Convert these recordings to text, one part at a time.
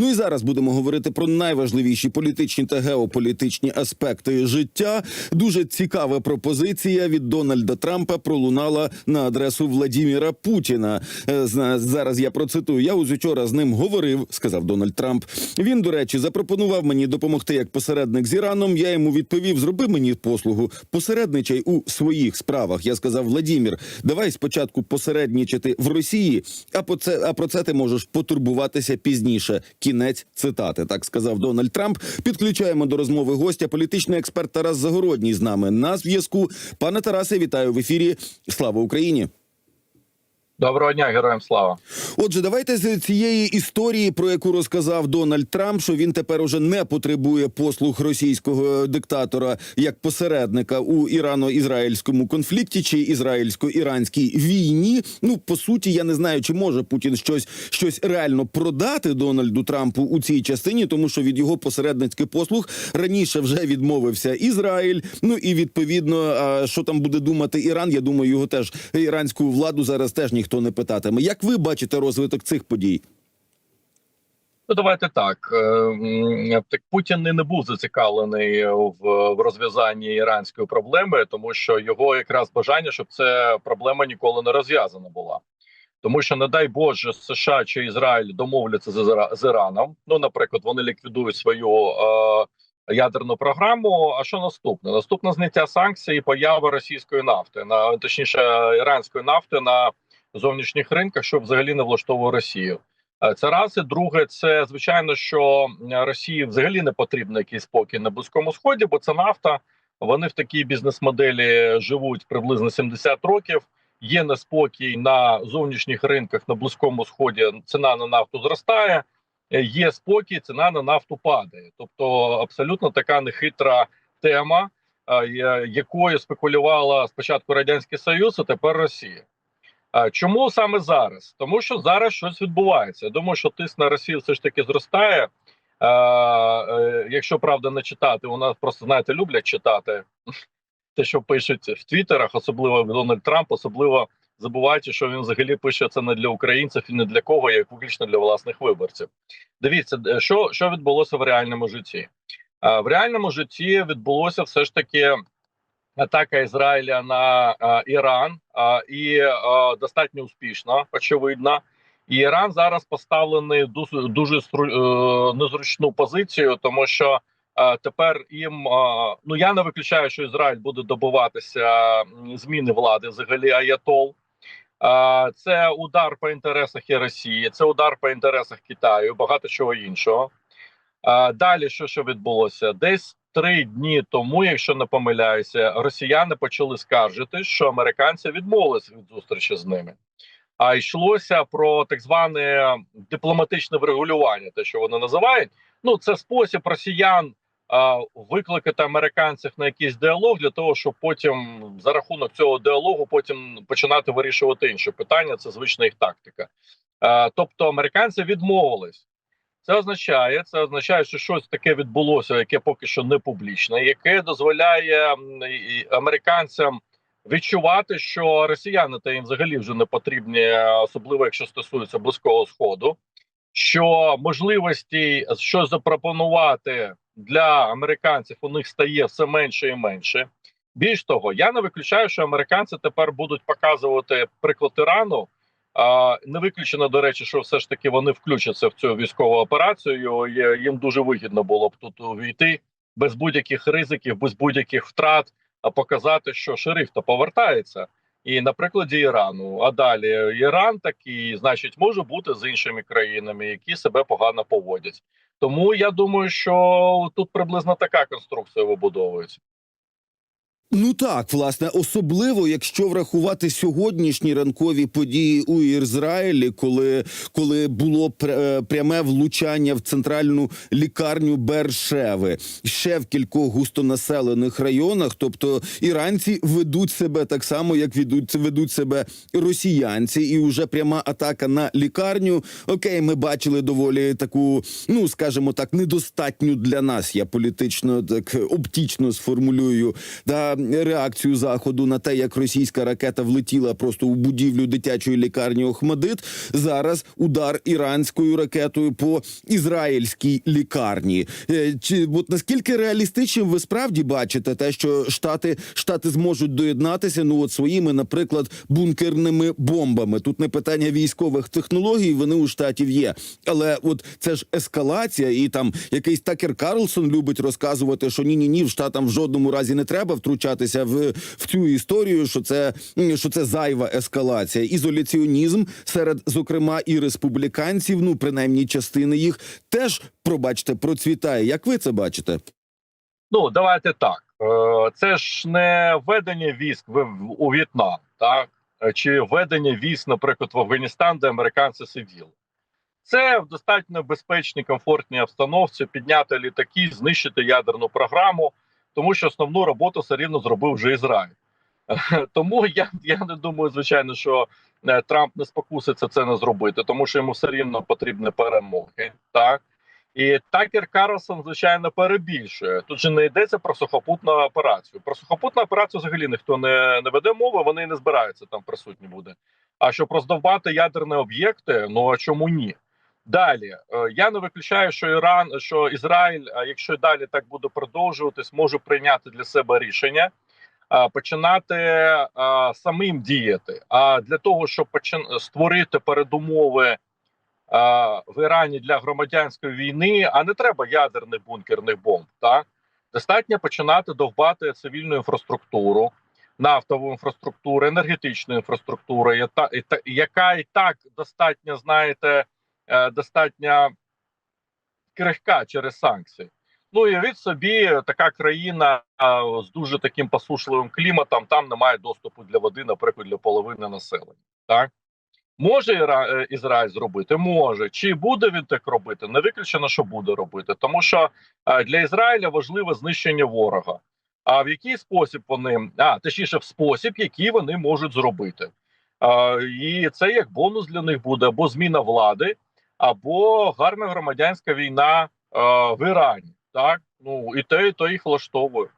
Ну і зараз будемо говорити про найважливіші політичні та геополітичні аспекти життя. Дуже цікава пропозиція від Дональда Трампа пролунала на адресу Владіміра Путіна. Е, Зараз я процитую. Я ось учора з ним говорив, сказав Дональд Трамп. Він, до речі, запропонував мені допомогти як посередник з Іраном. Я йому відповів: зроби мені послугу, посередничай у своїх справах. Я сказав, Владімір, давай спочатку посередничати в Росії, а по це а про це ти можеш потурбуватися пізніше. Кінець цитати. Так сказав Дональд Трамп. Підключаємо до розмови гостя. Політичний експерт Тарас Загородній з нами на зв'язку. Пане Тарасе, вітаю в ефірі. Слава Україні. Доброго дня, героям слава. Отже, давайте з цієї історії, про яку розказав Дональд Трамп, що він тепер уже не потребує послуг російського диктатора як посередника у ірано-ізраїльському конфлікті чи ізраїльсько-іранській війні. Ну по суті, я не знаю, чи може Путін щось щось реально продати Дональду Трампу у цій частині, тому що від його посередницьких послуг раніше вже відмовився Ізраїль. Ну і відповідно, що там буде думати Іран? Я думаю, його теж іранську владу зараз теж ніхто не питатиме. Як ви бачите розвиток цих подій? Ну давайте так. Е, Так Путін не, був зацікавлений в, розв'язанні іранської проблеми, тому що його якраз бажання, щоб ця проблема ніколи не розв'язана була. Тому що, не дай Боже, США чи Ізраїль домовляться з Іраном. Ну, наприклад, вони ліквідують свою е, ядерну програму. А що наступне? Наступне зняття санкцій і поява російської нафти, на точніше іранської нафти на зовнішніх ринках, що взагалі не влаштовує Росію. Е, Це раз і друге, це звичайно, що Росії взагалі не потрібен якийсь спокій на близькому сході, бо це нафта. Вони в такій бізнес-моделі живуть приблизно 70 років. Є неспокій на зовнішніх ринках на близькому сході. Ціна на нафту зростає. е, Є спокій, ціна на нафту падає. Тобто абсолютно така нехитра тема, е, якою спекулювала спочатку радянський Союз, а тепер Росія. Чому саме зараз? Тому що зараз щось відбувається. Я думаю, що тиск на Росію все ж таки зростає. Е, якщо правда не читати, у нас просто знаєте, люблять читати те, що пишуть в Твіттерах, особливо Дональд Трамп, особливо забуваючи, що він взагалі пише це не для українців і не для кого, як виключно для власних виборців. Дивіться, е, що, що відбулося в реальному житті. В реальному житті відбулося все ж таки атака Ізраїля на а, Іран а, і а, достатньо успішна, очевидно. І Іран зараз поставлений дуже, дуже стру- е, незручну позицію, тому що е, тепер їм е, ну я не виключаю, що Ізраїль буде добиватися зміни влади взагалі Аятол. Е, Це удар по інтересах і Росії, це удар по інтересах Китаю, багато чого іншого. Далі, що що відбулося? Десь три дні тому, якщо не помиляюся, росіяни почали скаржити, що американці відмовилися від зустрічі з ними. А йшлося про так зване дипломатичне врегулювання, те, що вони називають. Ну, це спосіб росіян а, викликати американців на якийсь діалог для того, щоб потім за рахунок цього діалогу потім починати вирішувати інші питання. Це звична їх тактика. А, тобто, американці відмовились. Це означає, це означає, що щось таке відбулося, яке поки що не публічне, яке дозволяє американцям відчувати, що росіяни та їм взагалі вже не потрібні, е, особливо якщо стосується близького сходу. Що можливості щось запропонувати для американців у них стає все менше і менше. Більш того, я не виключаю, що американці тепер будуть показувати приклад Ірану. Не виключено, до речі, що все ж таки вони включаться в цю військову операцію. Їм дуже вигідно було б тут увійти без будь-яких ризиків, без будь-яких втрат, а показати, що шериф то повертається. І на прикладі Ірану. А далі Іран такий, значить, може бути з іншими країнами, які себе погано поводять. Тому я думаю, що тут приблизно така конструкція вибудовується. Ну так, власне, особливо якщо врахувати сьогоднішні ранкові події у Ізраїлі, коли, коли було е, пряме влучання в центральну лікарню Бершеви, ще в кількох густонаселених районах. Тобто іранці ведуть себе так само, як ведуть, ведуть себе росіянці, і вже пряма атака на лікарню. Окей, ми бачили доволі таку, ну скажімо так, недостатню для нас. Я політично так оптично сформулюю. Да, реакцію заходу на те, як російська ракета влетіла просто у будівлю дитячої лікарні Охмадит. Зараз удар іранською ракетою по ізраїльській лікарні. Е, Чи от наскільки реалістичним ви справді бачите те, що штати штати зможуть доєднатися? Ну от своїми, наприклад, бункерними бомбами. Тут не питання військових технологій, вони у штатів є. Але от це ж ескалація, і там якийсь Такер Карлсон любить розказувати, що ні, ні, ні, в штатам в жодному разі не треба втручатися в, в цю історію. Що це що це зайва ескалація, ізоляціонізм серед, зокрема, і республіканців, ну принаймні частини їх теж пробачте процвітає. Як ви це бачите? Ну давайте так. Е, Це ж не введення військ у В'єтнам, так Е, чи введення військ, наприклад, в Афганістан, де американці сиділи. Це в достатньо безпечній, комфортній обстановці підняти літаки, знищити ядерну програму, тому що основну роботу все рівно зробив вже Ізраїль. Тому я, я не думаю, звичайно, що е, Трамп не спокуситься це не зробити, тому що йому все рівно потрібні перемоги. Так і Такер Карлсон, звичайно, перебільшує. Тут же не йдеться про сухопутну операцію. Про сухопутну операцію взагалі ніхто не, не веде мови, вони не збираються там присутні буде. А щоб роздовбати ядерні об'єкти, ну а чому ні? Далі е, я не виключаю, що Іран, що Ізраїль, а якщо далі так буде продовжуватись, може прийняти для себе рішення. Починати самим діяти. А для того, щоб створити передумови в Ірані для громадянської війни, а не треба ядерних бункерних бомб. Так достатньо починати довбати цивільну інфраструктуру, нафтову інфраструктуру, енергетичну інфраструктуру, яка і так достатньо, знаєте, е, достатньо крихка через санкції. Ну і від собі така країна з дуже таким посушливим кліматом, там немає доступу для води, наприклад, для половини населення. Так може е, Ізраїль зробити? Може. Чи буде він так робити? Не виключено, що буде робити, тому що е, для Ізраїля важливе знищення ворога. А в який спосіб вони, а точніше, в спосіб, який вони можуть зробити. А, і це як бонус для них буде або зміна влади, або гарна громадянська війна е, в Ірані. Так, ну і те, і то їх влаштовує.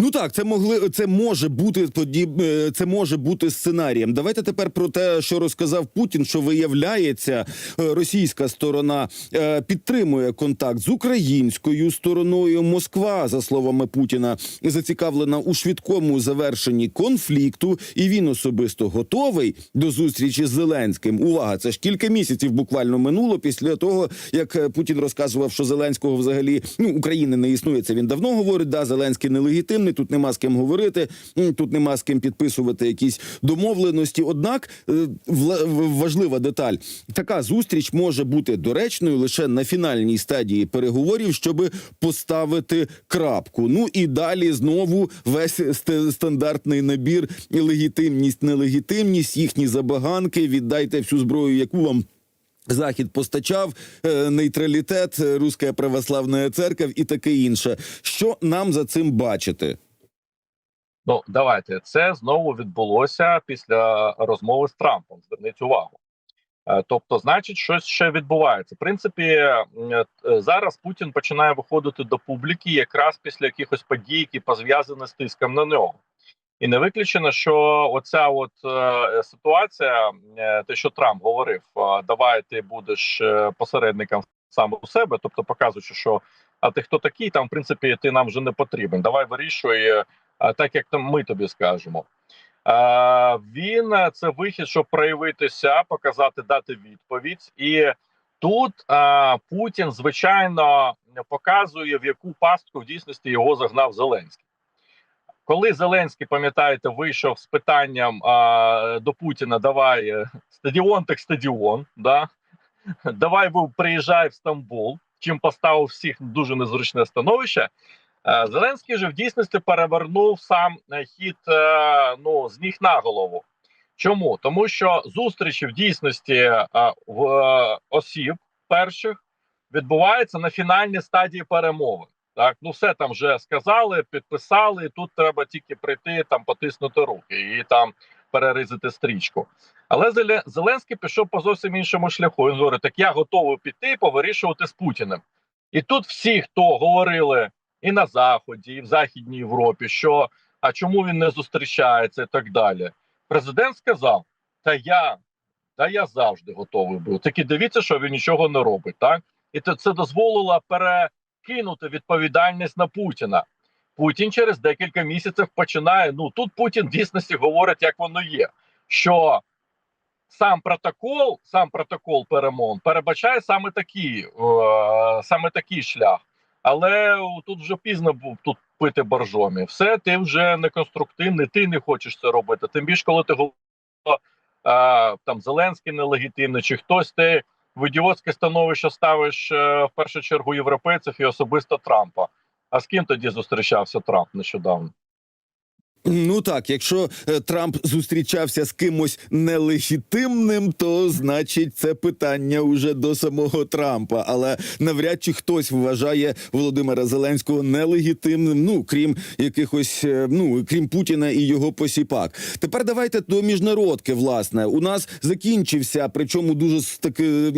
Ну так, це могли це може бути тоді. е, Це може бути сценарієм. Давайте тепер про те, що розказав Путін, що виявляється, е, російська сторона е, підтримує контакт з українською стороною. Москва, за словами Путіна, зацікавлена у швидкому завершенні конфлікту, і він особисто готовий до зустрічі з Зеленським. Увага, це ж кілька місяців буквально минуло після того, як Путін розказував, що Зеленського взагалі ну України не існує. Це він давно говорить. Да, Зеленський нелегітимний, тут нема з ким говорити, тут нема з ким підписувати якісь домовленості. Однак е, важлива деталь: така зустріч може бути доречною лише на фінальній стадії переговорів, щоб поставити крапку. Ну і далі знову весь ст- стандартний набір легітимність, нелегітимність, їхні забаганки. Віддайте всю зброю, яку вам. Захід постачав е, нейтралітет, е, Руська православна церква і таке інше. Що нам за цим бачити? Ну давайте це знову відбулося після розмови з Трампом. Зверніть увагу. Е, Тобто, значить, щось ще відбувається. В принципі, зараз Путін починає виходити до публіки якраз після якихось подій, які пов'язані з тиском на нього. І не виключено, що оця от е, ситуація, е, те, що Трамп говорив, е, давай ти будеш е, посередником саме у себе, тобто показуючи, що а ти хто такий, там в принципі ти нам вже не потрібен. Давай вирішуй е, так, як там ми тобі скажемо. Е, він це вихід, щоб проявитися, показати, дати відповідь. І тут Путін, звичайно, показує, в яку пастку в дійсності його загнав Зеленський. Коли Зеленський, пам'ятаєте, вийшов з питанням а, до Путіна: давай е, стадіон, так стадіон, да? давай ви приїжджай в Стамбул, чим поставив всіх дуже незручне становище. Е, Зеленський же в дійсності перевернув сам е, хід ну, з ніг на голову. Чому? Тому що зустрічі в дійсності в осіб перших відбуваються на фінальній стадії перемови. Так, ну все там вже сказали, підписали. і Тут треба тільки прийти там, потиснути руки і там перерізати стрічку. Але Зеленський пішов по зовсім іншому шляху. Він говорить: так я готовий піти повирішувати з Путіним. І тут всі, хто говорили і на Заході, і в Західній Європі, що а чому він не зустрічається і так далі. Президент сказав: Та я, та я завжди готовий був. Тільки дивіться, що він нічого не робить. Так і це, дозволило перекинути відповідальність на Путіна. Путін через декілька місяців починає. Ну тут Путін в дійсності говорить, як воно є. Що сам протокол, сам протокол перемон перебачає саме такий, е, саме такий шлях. Але тут вже пізно був тут пити боржомі. Все, ти вже не конструктивний, ти не хочеш це робити. Тим більше, коли ти говориш, е, там Зеленський нелегітимний, чи хтось ти в ідіотське становище ставиш е, в першу чергу європейців і особисто Трампа. А з ким тоді зустрічався Трамп нещодавно? Ну так, якщо е, Трамп зустрічався з кимось нелегітимним, то значить це питання уже до самого Трампа. Але навряд чи хтось вважає Володимира Зеленського нелегітимним. Ну крім якихось, е, ну крім Путіна і його посіпак. Тепер давайте до міжнародки. Власне, у нас закінчився, причому дуже таки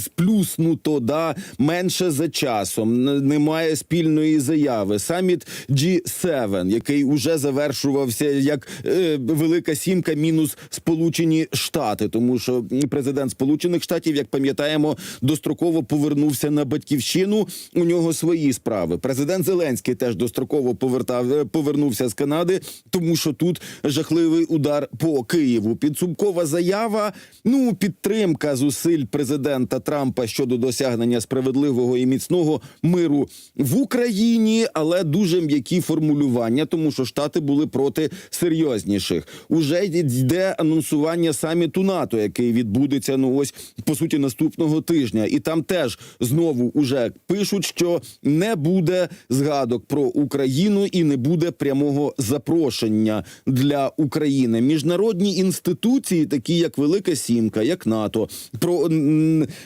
сплюснуто, да менше за часом. Немає спільної заяви. Саміт G7, який уже завершувався як е, Велика Сімка мінус Сполучені Штати, тому що президент Сполучених Штатів, як пам'ятаємо, достроково повернувся на батьківщину. У нього свої справи. Президент Зеленський теж достроково повертав е, повернувся з Канади, тому що тут жахливий удар по Києву. Підсумкова заява. Ну підтримка зусиль президента Трампа щодо досягнення справедливого і міцного миру в Україні, але дуже м'які формулювання, тому що штати були проти серйозніших. Уже йде анонсування саміту НАТО, який відбудеться ну ось по суті наступного тижня, і там теж знову уже пишуть, що не буде згадок про Україну і не буде прямого запрошення для України. Міжнародні інституції, такі як Велика Сімка, як НАТО, про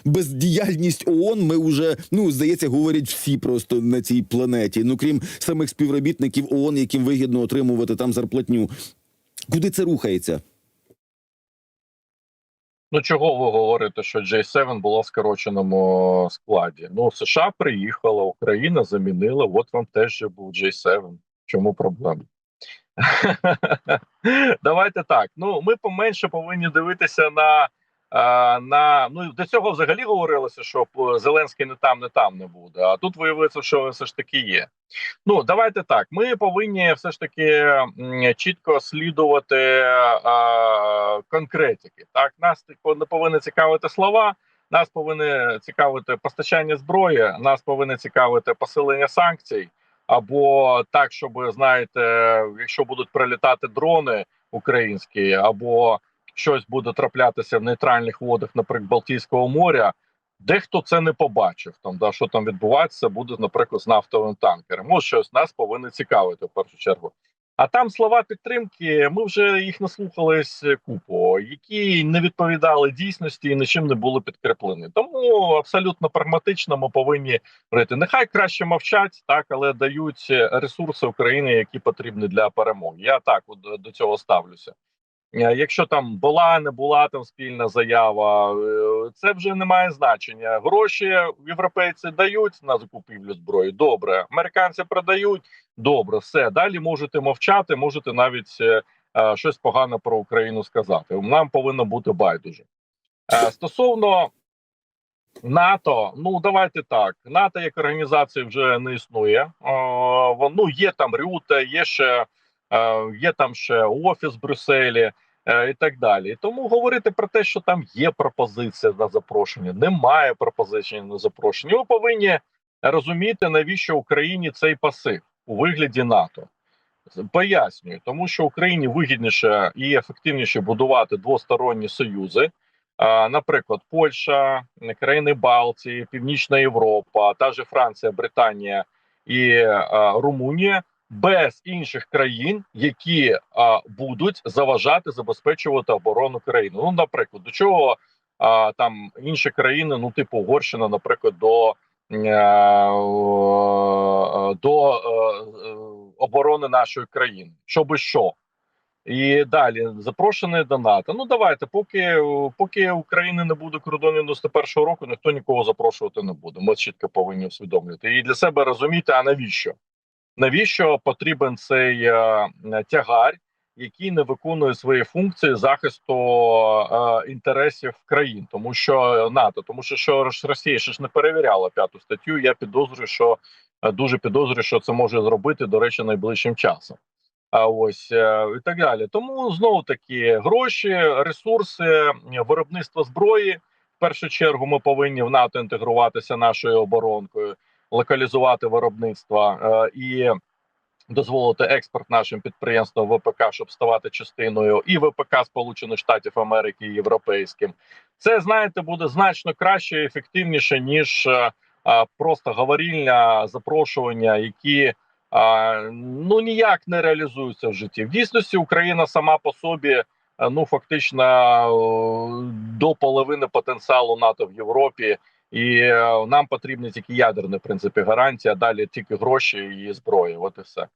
бездіяльність ООН Ми вже ну здається, говорять всі просто на цій планеті. Ну крім самих співробітників ООН, яким вигідно отримувати там зарплатню. Куди це рухається? Ну чого ви говорите, що J7 було в скороченому складі? Ну США приїхала, Україна замінила. От вам теж був J7. Чому проблема? Давайте так. Ну ми поменше повинні дивитися на. А, На ну до цього взагалі говорилося, що Зеленський не там, не там не буде. А тут виявилося, що все ж таки є. Ну давайте так. Ми повинні все ж таки чітко слідувати а, конкретики. Так, нас не повинні цікавити слова. Нас повинні цікавити постачання зброї, нас повинні цікавити посилення санкцій, або так, щоб знаєте, якщо будуть прилітати дрони українські, або щось буде траплятися в нейтральних водах, наприклад, Балтійського моря. Дехто це не побачив. Там да що там відбувається, буде, наприклад, з нафтовим танкером. Ось щось нас повинно цікавити в першу чергу. А там слова підтримки, ми вже їх наслухались купу, які не відповідали дійсності і нічим не були підкреплені. Тому абсолютно прагматично ми повинні говорити. Нехай краще мовчать, так але дають ресурси України, які потрібні для перемоги. Я так до цього ставлюся. Е, Якщо там була, не була там спільна заява, е, це вже не має значення. Гроші європейці дають на закупівлю зброї. Добре, американці продають. Добре, все далі можете мовчати, можете навіть е, е, щось погане про Україну сказати. Нам повинно бути байдуже. Е, стосовно НАТО, ну давайте так. НАТО як організація вже не існує. Е, воно є там Рюте, є ще є там ще офіс в Брюсселі е, і так далі. Тому говорити про те, що там є пропозиція на запрошення, немає пропозиції на запрошення. Ви повинні розуміти, навіщо Україні цей пасив у вигляді НАТО. Пояснюю, тому що Україні вигідніше і ефективніше будувати двосторонні союзи. Наприклад, Польща, країни Балтії, Північна Європа, та же Франція, Британія і Румунія без інших країн, які а, будуть заважати забезпечувати оборону країни. Ну, наприклад, до чого а, там інші країни, ну типу Угорщина, наприклад, до е, до е, е, оборони нашої країни, щоби що. І далі запрошений до НАТО. Ну давайте, поки поки України не буде кордонів 91-го року, ніхто нікого запрошувати не буде. Ми чітко повинні усвідомлювати і для себе розуміти, а навіщо? Навіщо потрібен цей е, тягар, який не виконує свої функції захисту е, інтересів країн, тому що НАТО, тому що що Росія ще ж не перевіряла п'яту статтю. Я підозрюю, що е, дуже підозрюю, що це може зробити до речі найближчим часом. А ось е, і так далі. Тому знову таки гроші, ресурси, е, виробництво зброї. В першу чергу ми повинні в НАТО інтегруватися нашою оборонкою, локалізувати виробництво е, і дозволити експорт нашим підприємствам ВПК, щоб ставати частиною і ВПК Сполучених Штатів Америки і європейським. Це знаєте буде значно краще і ефективніше ніж е, а, просто говорільня запрошування, які ну ніяк не реалізуються в житті. В дійсності Україна сама по собі. е, Ну, фактично е, до половини потенціалу НАТО в Європі, і е, нам потрібні тільки ядерні в принципі гарантії, а далі тільки гроші і зброя. От і все.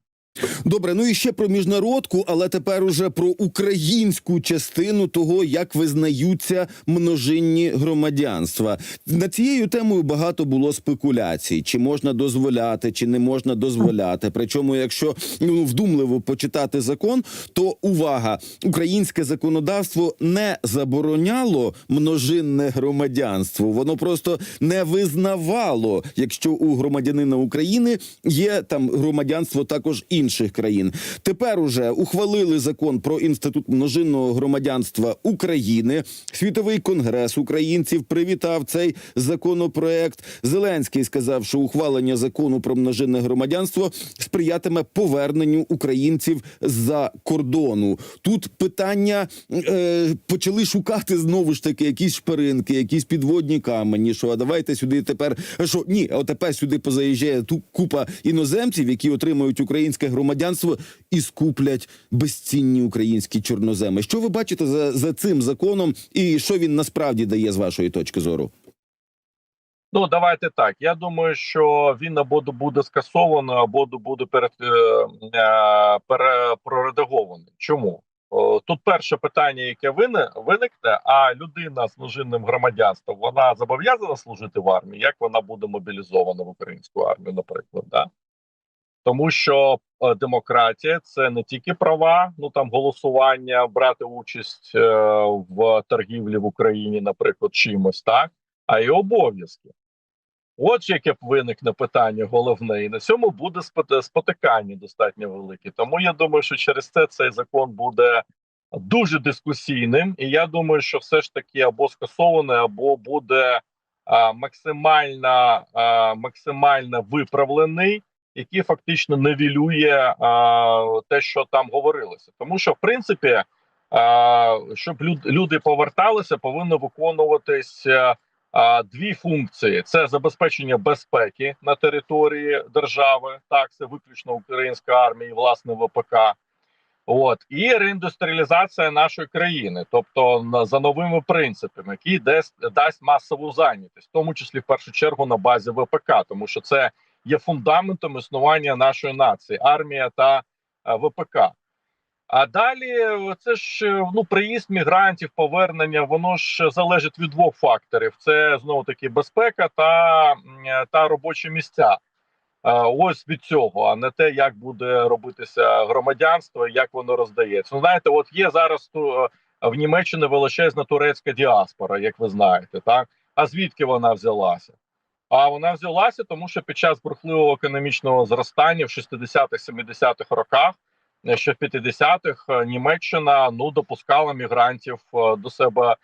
Добре, ну і ще про міжнародку, але тепер уже про українську частину того, як визнаються множинні громадянства. Над цією темою багато було спекуляцій: чи можна дозволяти, чи не можна дозволяти. Причому, якщо ну вдумливо почитати закон, то увага, українське законодавство не забороняло множинне громадянство. Воно просто не визнавало, якщо у громадянина України є там громадянство також інших країн. Тепер уже ухвалили закон про інститут множинного громадянства України. Світовий конгрес українців привітав цей законопроект. Зеленський сказав, що ухвалення закону про множинне громадянство сприятиме поверненню українців з-за кордону. Тут питання е, почали шукати знову ж таки якісь шпаринки, якісь підводні камені. Що а давайте сюди тепер що ні, а тепер сюди позаїжджає ту купа іноземців, які отримують українське і скуплять безцінні українські чорноземи. Що ви бачите за, за цим законом, і що він насправді дає з вашої точки зору? Ну давайте так. Я думаю, що він або буде скасовано, або буде перед е, е. Чому? О, Тут перше питання, яке виникне, а людина з множинним громадянством вона зобов'язана служити в армії, як вона буде мобілізована в українську армію, наприклад, да? Тому що е, демократія це не тільки права, ну там голосування, брати участь е, в торгівлі в Україні, наприклад, чимось, так, а й обов'язки. От яке б виникне питання головне, і на цьому буде спотикання достатньо велике. Тому я думаю, що через це цей закон буде дуже дискусійним, і я думаю, що все ж таки або скасоване, або буде а, максимально, а, максимально виправлений, який фактично невілює те, що там говорилося. Тому що, в принципі, а, щоб люд, люди поверталися, повинно виконуватись. е, дві функції: це забезпечення безпеки на території держави, так це виключно українська армія, і власне ВПК. От і реіндустріалізація нашої країни, тобто за новими принципами, дасть, дасть масову зайнятість, в тому числі в першу чергу на базі ВПК, тому що це є фундаментом існування нашої нації, армія та е, ВПК. А далі це ж е, ну приїзд мігрантів, повернення, воно ж залежить від двох факторів: це знову таки безпека та, е, та робочі місця. Ось від цього, а не те, як буде робитися громадянство, як воно роздається. Ну, знаєте, от є зараз в Німеччині величезна турецька діаспора, як ви знаєте, так а звідки вона взялася? А вона взялася, тому що під час бурхливого економічного зростання в 60-х-70-х роках е, ще в 50-х е, Німеччина ну допускала мігрантів е, до себе е,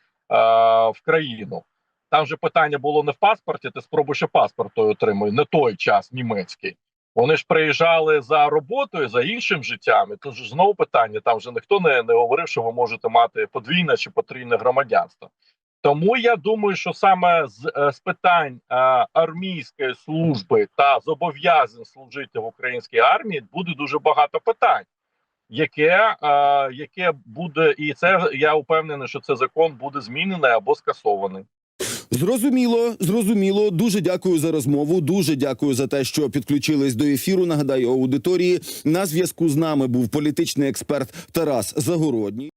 в країну. Там же питання було не в паспорті, ти спробуй ще паспорт той отримуй, не той час німецький. Вони ж приїжджали за роботою, за іншим життям. І тут же знову питання: там вже ніхто не, не говорив, що ви можете мати подвійне чи потрійне громадянство. Тому я думаю, що саме з, е, з питань е, армійської служби та зобов'язань служити в українській армії буде дуже багато питань, яке, е, яке буде, і це я впевнений, що цей закон буде змінений або скасований. Зрозуміло, зрозуміло. Дуже дякую за розмову. Дуже дякую за те, що підключились до ефіру. Нагадаю аудиторії. На зв'язку з нами був політичний експерт Тарас Загородній.